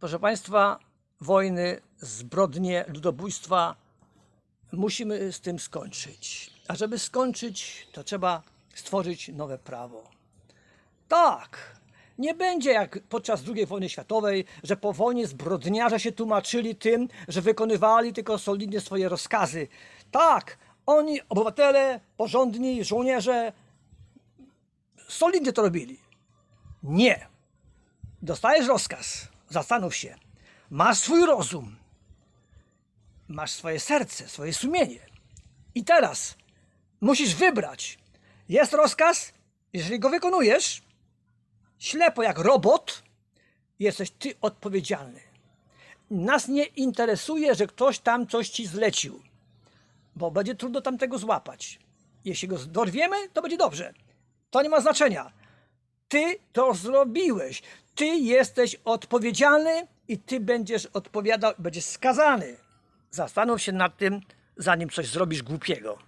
Proszę Państwa, wojny, zbrodnie, ludobójstwa musimy z tym skończyć. A żeby skończyć, to trzeba stworzyć nowe prawo. Tak, nie będzie jak podczas II wojny światowej, że po wojnie zbrodniarze się tłumaczyli tym, że wykonywali tylko solidnie swoje rozkazy. Tak, oni, obywatele, porządni, żołnierze, solidnie to robili. Nie. Dostajesz rozkaz, zastanów się. Masz swój rozum, masz swoje serce, swoje sumienie. I teraz musisz wybrać. Jest rozkaz, jeżeli go wykonujesz, ślepo jak robot, jesteś ty odpowiedzialny. Nas nie interesuje, że ktoś tam coś ci zlecił, bo będzie trudno tam tego złapać. Jeśli go dorwiemy, to będzie dobrze. To nie ma znaczenia. Ty to zrobiłeś. Ty jesteś odpowiedzialny i ty będziesz odpowiadał, będziesz skazany. Zastanów się nad tym, zanim coś zrobisz głupiego.